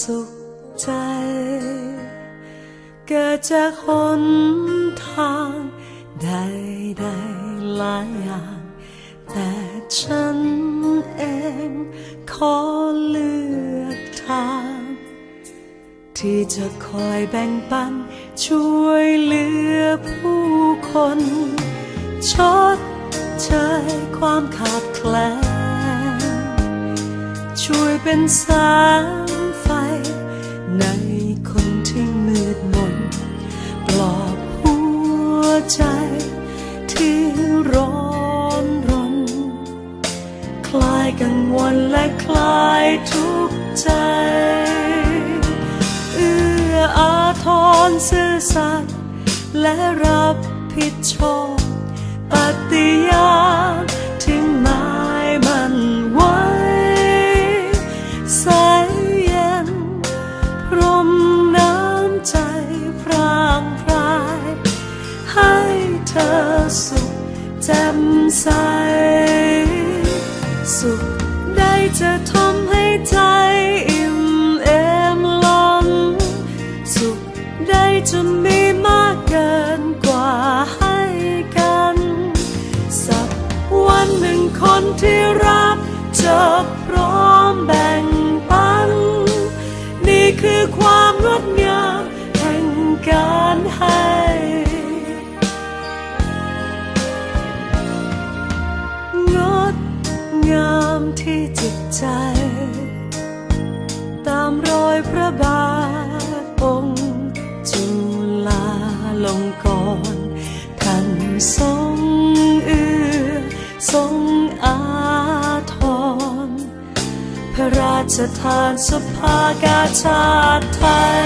สุขใจ เกิดจากหนทางใดใดๆหลายอย่าง แต่ฉันเองขอเลือกทาง ที่จะคอยแบ่งปันช่วยเหลือผู้คนชดเชยความขาดแคลนช่วยเป็นแสง วลและคลายทุกใจ เอื้ออาทรซื่อสัตย์และรับผิดชอบปฏิญาณถึงหมายมันไว้ใสเย็น พรมน้ำใจพรางพราย ให้เธอสุขแจ่มใส ที่รักจะพร้อมแบ่งปัน นี่คือความงดงามแห่งการให้งดงามที่จิตใจ ตามรอยพระบาทองค์จุลาลงกรณ์ท่านท ราชทานสภากาชาติไทย